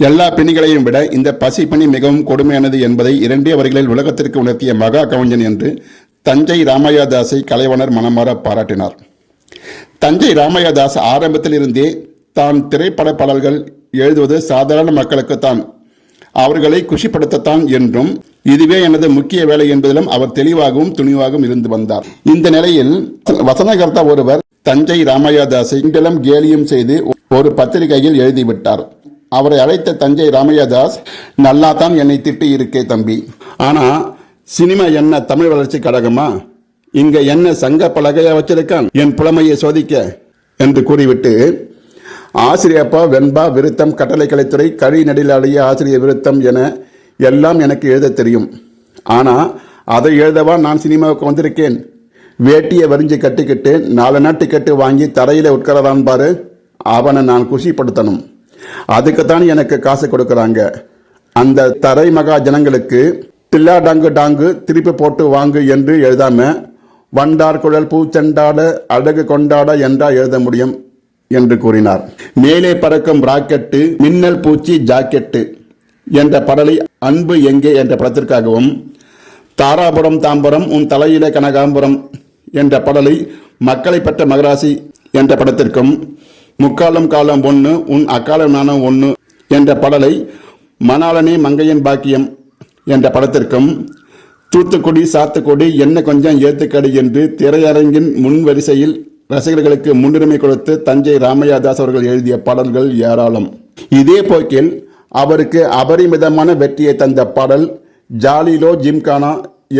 எல்லா பிணிகளையும் விட இந்த பசி பணி மிகவும் கொடுமையானது என்பதை இரண்டே வரிகளில் உலகத்திற்கு உணர்த்திய மகா கவிஞன் என்று தஞ்சை ராமையாதாஸை கலைவனர் மனமாற பாராட்டினார். தஞ்சை ராமையாதாஸ் ஆரம்பத்தில் இருந்தே தான் திரைப்பட பாடல்கள் எழுதுவது சாதாரண மக்களுக்கு தான். அவர்களை குஷிப்படுத்தத்தான் என்றும் இதுவே எனது முக்கிய வேலை என்பதிலும் அவர் தெளிவாகவும் துணிவாகவும் இருந்து வந்தார். இந்த நிலையில் வசனகர்த்தா ஒருவர் தஞ்சை ராமையாதாஸை இங்கிலும் கேலியும் செய்து ஒரு பத்திரிகையில் எழுதிவிட்டார். அவரை அழைத்த தஞ்சை ராமையாதாஸ் நல்லா தான் என்னை திட்டி இருக்கே தம்பி. ஆனா சினிமா என்ன தமிழ் வளர்ச்சி கழகமா? இங்க என்ன சங்க பலகையா வச்சிருக்கான்? என் புலமையை சோதிக்க என்று கூறிவிட்டு ஆசிரியப்பா வெண்பா விருத்தம் கட்டளைக்கலைத்துறை கழி நடிலாளிய ஆசிரியர் விருத்தம் என எல்லாம் எனக்கு எழுத தெரியும். ஆனால் அதை எழுதவா நான் சினிமாவுக்கு வந்திருக்கேன். வேட்டியை வரிஞ்சு கட்டிக்கிட்டு நாலு நாள் டிக்கெட்டு வாங்கி தரையில் உட்காரதான் பாரு. அவனை நான் குஷிப்படுத்தணும். அதுக்குத்தான் எனக்கு காசு கொடுக்குறாங்க. அந்த தரை மகா ஜனங்களுக்கு தில்லா டாங்கு டாங்கு திருப்பி போட்டு வாங்கு என்று எழுதாம வண்டார் குழல் பூச்செண்டாட அழகு கொண்டாட என்றா எழுத முடியும் என்று கூறினார். மேலே பறக்கும் ராக்கெட்டு மின்னல் பூச்சி ஜாக்கெட்டு என்ற படலை அன்பு எங்கே என்ற படத்திற்காகவும் தாராபுரம் தாம்பரம் உன் தலையில கனகாம்பரம் என்ற படலை மக்களை பெற்ற மகராசி என்ற படத்திற்கும் முக்காலம் காலம் ஒன்று உன் அக்காலம் நானும் ஒன்று என்ற பாடலை மணாலனே மங்கையன் பாக்கியம் என்ற படத்திற்கும் தூத்துக்குடி சாத்துக்குடி என்ன கொஞ்சம் ஏத்துக்கடி என்று திரையரங்கின் முன் வரிசையில் ரசிகர்களுக்கு முன்னுரிமை கொடுத்து தஞ்சை ராமையாதாஸ் அவர்கள் எழுதிய பாடல்கள் ஏராளம். இதே போக்கில் அவருக்கு அபரிமிதமான வெற்றியை தந்த பாடல் ஜாலிலோ ஜிம்கானா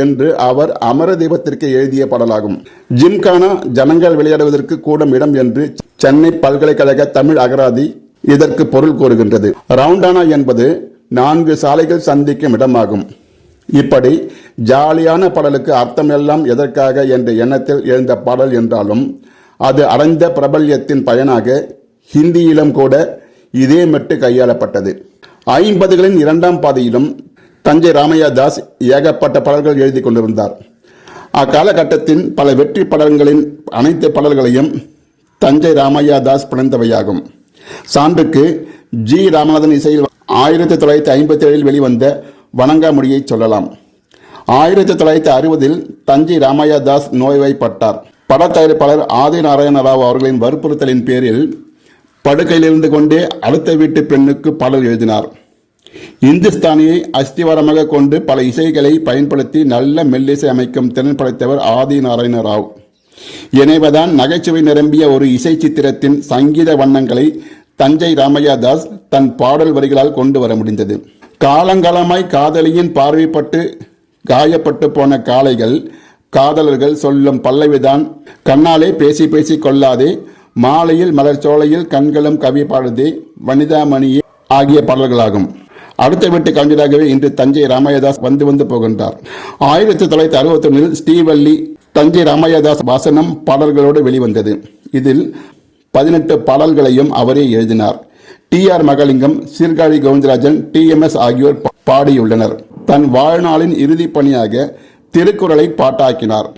என்று அவர் அமர தெய்வத்திற்கு எழுதிய பாடலாகும். ஜிம்கானா ஜனங்கள் விளையாடுவதற்கு கூடும் இடம் என்று சென்னை பல்கலைக்கழக தமிழ் அகராதி இதற்கு பொருள் கூறுகின்றது. ரவுண்டானா என்பது நான்கு சாலைகள் சந்திக்கும் இடமாகும். இப்படி ஜாலியான பாடலுக்கு அர்த்தமெல்லாம் எதற்காக என்ற எண்ணத்தில் எழுந்த பாடல் என்றாலும் அது அடைந்த பிரபல்யத்தின் பயனாக ஹிந்தியிலும் கூட இதே மெட்டு கையாளப்பட்டது. ஐம்பதுகளின் இரண்டாம் பாதியிலும் தஞ்சை ராமையா தாஸ் ஏகப்பட்ட பாடல்கள் எழுதி கொண்டிருந்தார். அக்காலகட்டத்தின் பல வெற்றி படங்களின் அனைத்து பாடல்களையும் தஞ்சை ராமையா தாஸ் பிறந்தவையாகும். சான்றுக்கு ஜி. ராமநாதன் இசையில் ஆயிரத்தி தொள்ளாயிரத்தி ஐம்பத்தி ஏழில் வெளிவந்த வணங்காமுடியை சொல்லலாம். ஆயிரத்தி தொள்ளாயிரத்தி அறுபதில் தஞ்சை ராமையா தாஸ் நோய்வாய்ப்பட்டார் பட தயாரிப்பாளர் ஆதி நாராயண ராவ் அவர்களின் வற்புறுத்தலின் பேரில் படுக்கையிலிருந்து கொண்டே அடுத்த வீட்டு பெண்ணுக்கு பாடல் எழுதினார். இந்துஸ்தானியை அஸ்திவாரமாக கொண்டு பல இசைகளை பயன்படுத்தி நல்ல மெல்லிசை அமைக்கும் திறன் படைத்தவர் ஆதி நாராயண ராவ். இணைவதான் நகைச்சுவை நிரம்பிய ஒரு இசை சித்திரத்தின் சங்கீத வண்ணங்களை தஞ்சை ராமையா தாஸ் தன் பாடல் வரிகளால் கொண்டு வர முடிந்தது. காலங்காலமாய் காதலியின் பார்வைப்பட்டு காயப்பட்டு போன காளைகள் காதலர்கள் சொல்லும் பல்லவிதான். கண்ணாலே பேசி பேசி கொள்ளாதே மாலையில் மலர்ச்சோலையில் கண்களும் கவி பாடுதே வனிதாமணியே ஆகிய பாடல்களாகும். அடுத்த வீட்டு கவிஞராகவே இன்று தஞ்சை ராமயதாஸ் வந்து வந்து போகின்றார் ஆயிரத்தி தொள்ளாயிரத்தி அறுபத்தி ஒன்றில் ஸ்ரீவல்லி தஞ்சை ராமையாதாஸ் வாசனம் பாடல்களோடு வெளிவந்தது. இதில் பதினெட்டு பாடல்களையும் அவரே எழுதினார். T R Mahalingam Sirkazhi Govindarajan T M S ஆகியோர் பாடியுள்ளனர். தன் வாழ்நாளின் இறுதி பணியாக திருக்குறளை பாட்டாக்கினார்.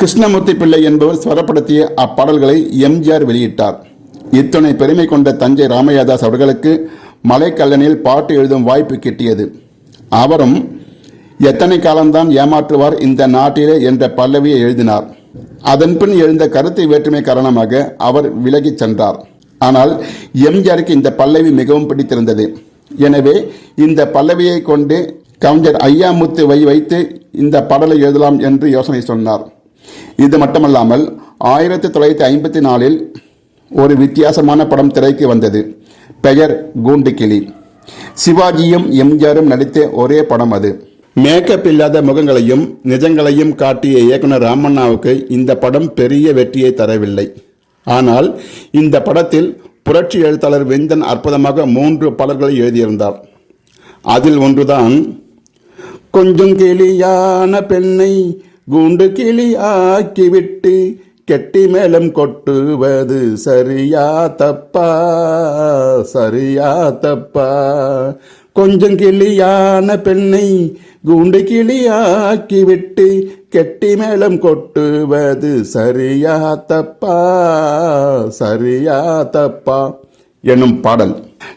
கிருஷ்ணமூர்த்தி பிள்ளை என்பவர் ஸ்வரப்படுத்திய அப்பாடல்களை எம்ஜிஆர் வெளியிட்டார். இத்தனை பெருமை கொண்ட தஞ்சை ராமையாதாஸ் அவர்களுக்கு மலைக்கல்லனில் பாட்டு எழுதும் வாய்ப்பு கிட்டியது. அவரும் எத்தனை காலம்தான் ஏமாற்றுவார் இந்த நாட்டிலே என்ற பல்லவியை எழுதினார். அதன்பின் எழுந்த கருத்து வேற்றுமை காரணமாக அவர் விலகிச் சென்றார். ஆனால் எம்ஜிஆருக்கு இந்த பல்லவி மிகவும் பிடித்திருந்தது. எனவே இந்த பல்லவியை கொண்டு கவிஞர் ஐயாமுத்து வை வைத்து இந்த பாடலை எழுதலாம் என்று யோசனை சொன்னார். இது மட்டுமல்லாமல் ஆயிரத்தி தொள்ளாயிரத்தி ஐம்பத்தி நாலில் ஒரு வித்தியாசமான படம் திரைக்கு வந்தது. பெயர் கூண்டு கிளி சிவாஜியும் எம்ஜிஆரும் நடித்த ஒரே படம் அது. மேக்கப் இல்லாத முகங்களையும் நிஜங்களையும் காட்டிய இயக்குனர் ராமண்ணாவுக்கு இந்த படம் பெரிய வெற்றியை தரவில்லை. ஆனால் இந்த படத்தில் புரட்சி எழுத்தாளர் வெந்தன் அற்புதமாக மூன்று பாடல்களை எழுதியிருந்தார். அதில் ஒன்றுதான் கொஞ்சம் கிளியான பெண்ணை கூண்டு கிளி ஆக்கிவிட்டு கெட்டி மேலம் கொட்டுவது சரியா தப்பா சரியா தப்பா கொஞ்சம் கிளியான பெண்ணை குண்டு கிளியாக்கிவிட்டு கெட்டி மேளம் கொட்டுவது சரியா தப்பா? சரியா தப்பா? என்னும் பாடல்.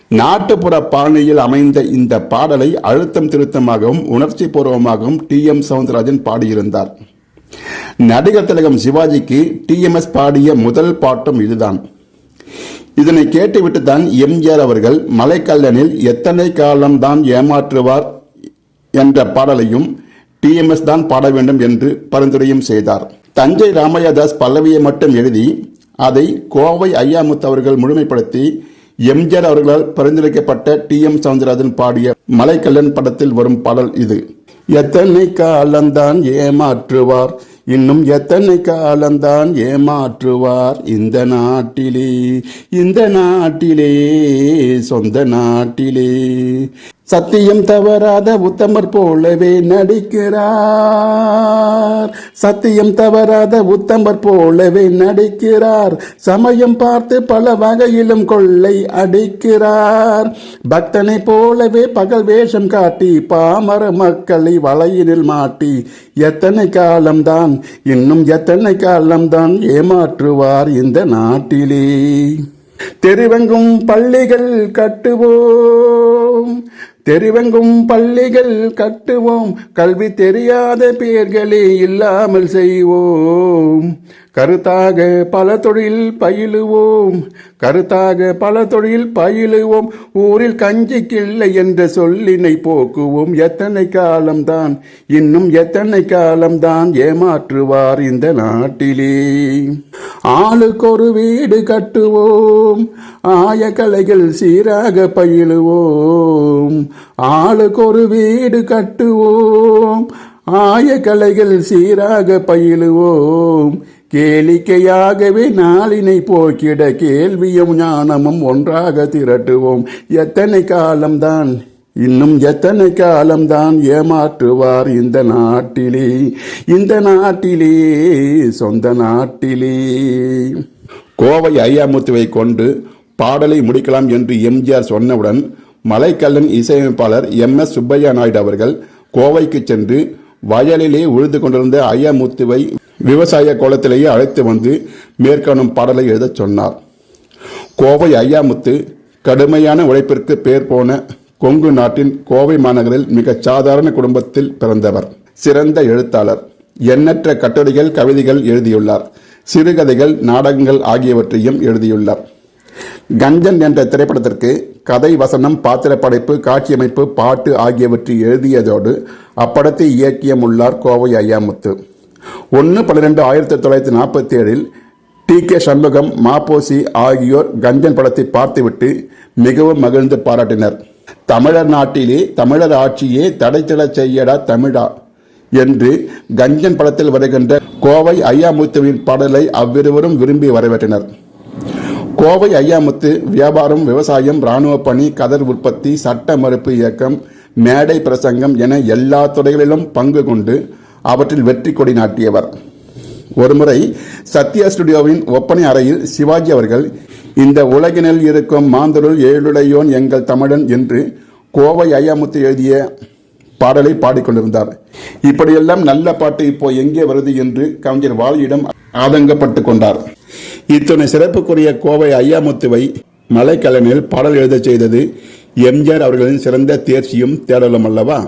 நாட்டுப்புற பாணியில் அமைந்த இந்த பாடலை அழுத்தம் திருத்தமாகவும் உணர்ச்சி பூர்வமாகவும் டி எம் சவுந்தரராஜன் பாடியிருந்தார். நடிகர் திலகம் சிவாஜிக்கு டிஎம்எஸ் பாடிய முதல் பாட்டும் இதுதான். இதனை கேட்டுவிட்டு தான் எம்ஜிஆர் அவர்கள் மலைக்கல்லனில் எத்தனை காலம்தான் ஏமாற்றுவார் என்ற பாடலையும் டிஎம்எஸ் தான் பாட வேண்டும் என்று பரிந்துரையும் செய்தார். தஞ்சை ராமையாதாஸ் பல்லவியை மட்டும் எழுதி அதை கோவை ஐயாமுத்து அவர்கள் முழுமைப்படுத்தி எம்ஜிஆர் அவர்களால் பரிந்துரைக்கப்பட்ட டி எம் சவுந்தரராஜன் பாடிய மலைக்கல்லன் படத்தில் வரும் பாடல் இது. எத்தனை காலம்தான் ஏமாற்றுவார் இன்னும் எத்தனை காலம்தான் ஏமாற்றுவார் இந்த நாட்டிலே இந்த நாட்டிலே சொந்த நாட்டிலே. சத்தியம் தவறாத உத்தமர் போலவே நடிக்கிறார். சத்தியம் தவறாத உத்தமர் போலவே நடிக்கிறார். சமயம் பார்த்து பல வகையிலும் கொள்ளை அடிக்கிறார். பக்தனை போலவே பகல் வேஷம் காட்டி பாமர மக்களை வலையினில் மாட்டி எத்தனை காலம்தான் இன்னும் எத்தனை காலம்தான் ஏமாற்றுவார் இந்த நாட்டிலே. தெருவெங்கும் பள்ளிகள் கட்டுவோம். தெருவெங்கும் பள்ளிகள் கட்டுவோம். கல்வி தெரியாத பேர்களே இல்லாமல் செய்வோம். கருத்தாக பல தொழில் பயிலுவோம். கருத்தாக பல தொழில் பயிலுவோம். ஊரில் கஞ்சி கிள்ளை என்ற சொல்லினை போக்குவோம். எத்தனை காலம்தான் இன்னும் எத்தனை காலம்தான் ஏமாற்றுவார் இந்த நாட்டிலே. ஆளுக்கு ஒரு வீடு கட்டுவோம். ஆய கலைகள் சீராக பயிலுவோம். ஆளுக்கு ஒரு வீடு கட்டுவோம். ஆய கலைகள் சீராக பயிலுவோம். கேளிக்கையாகவே நாளினை போக்கிட கேள்வியும் ஞானமும் ஒன்றாக திரட்டுவோம். எத்தனை காலம்தான்? இன்னும் எத்தனை காலம்தான் ஏமாற்றுவார் இந்த நாட்டிலே? இந்த நாட்டிலே சொந்த நாட்டிலே. கோவை ஐயாமுத்துவை கொண்டு பாடலை முடிக்கலாம் என்று எம்ஜிஆர் சொன்னவுடன் மலைக்கல்லன் இசையமைப்பாளர் எம். எஸ். சுப்பையா நாயுடு அவர்கள் கோவைக்கு சென்று வயலிலே உழுது கொண்டிருந்த ஐயாமுத்துவை விவசாய கோலத்திலேயே அழைத்து வந்து மேற்காணும் பாடலை எழுதச் சொன்னார். கோவை ஐயாமுத்து கடுமையான உழைப்பிற்கு பேர் போன கொங்கு நாட்டின் கோவை மாநகரில் மிகச் சாதாரண குடும்பத்தில் பிறந்தவர். சிறந்த எழுத்தாளர். எண்ணற்ற கட்டுரைகள் கவிதைகள் எழுதியுள்ளார். சிறுகதைகள் நாடகங்கள் ஆகியவற்றையும் எழுதியுள்ளார். கஞ்சன் என்ற திரைப்படத்திற்கு கதை வசனம் பாத்திர படைப்பு காட்சியமைப்பு பாட்டு ஆகியவற்றை எழுதியதோடு அப்படத்தை இயக்கியமுள்ளார் கோவை ஐயாமுத்து. ஒன்று பன்னிரெண்டு ஆயிரத்தி தொள்ளாயிரத்தி நாற்பத்தி ஏழில் டி கே சண்முகம் மாப்போசி ஆகியோர் கஞ்சன் படத்தை பார்த்துவிட்டு மிகவும் மகிழ்ந்து பாராட்டினர். தமிழர் நாட்டிலே தமிழர் ஆட்சியே தடைத்திடச் செய்யடா தமிழா என்று கஞ்சன் படத்தில் வருகின்ற கோவை ஐயாமுத்துவின் பாடலை அவ்விருவரும் விரும்பி வரவேற்றனர். கோவை ஐயாமுத்து வியாபாரம் விவசாயம் இராணுவ பணி கதர் உற்பத்தி சட்ட மறுப்பு இயக்கம் மேடை பிரசங்கம் என எல்லா துறைகளிலும் பங்கு கொண்டு அவற்றில் வெற்றி கொடி நாட்டியவர். ஒருமுறை சத்யா ஸ்டுடியோவின் ஒப்பனை அறையில் சிவாஜி அவர்கள் இந்த உலகினில் இருக்கும் மாந்தருள் ஏழுடையோன் எங்கள் தமிழன் என்று கோவை ஐயாமுத்து எழுதிய பாடலை பாடிக்கொண்டிருந்தார் இப்படியெல்லாம் நல்ல பாட்டு இப்போ எங்கே வருது என்று கவிஞர் வாலியிடம் ஆதங்கப்பட்டு கொண்டார். இத்துணை சிறப்புக்குரிய கோவை ஐயாமுத்துவை மலைக்கலனில் பாடல் எழுதச் செய்தது எம்ஜிஆர் அவர்களின் சிறந்த தேர்ச்சியும் தேடலும் அல்லவா?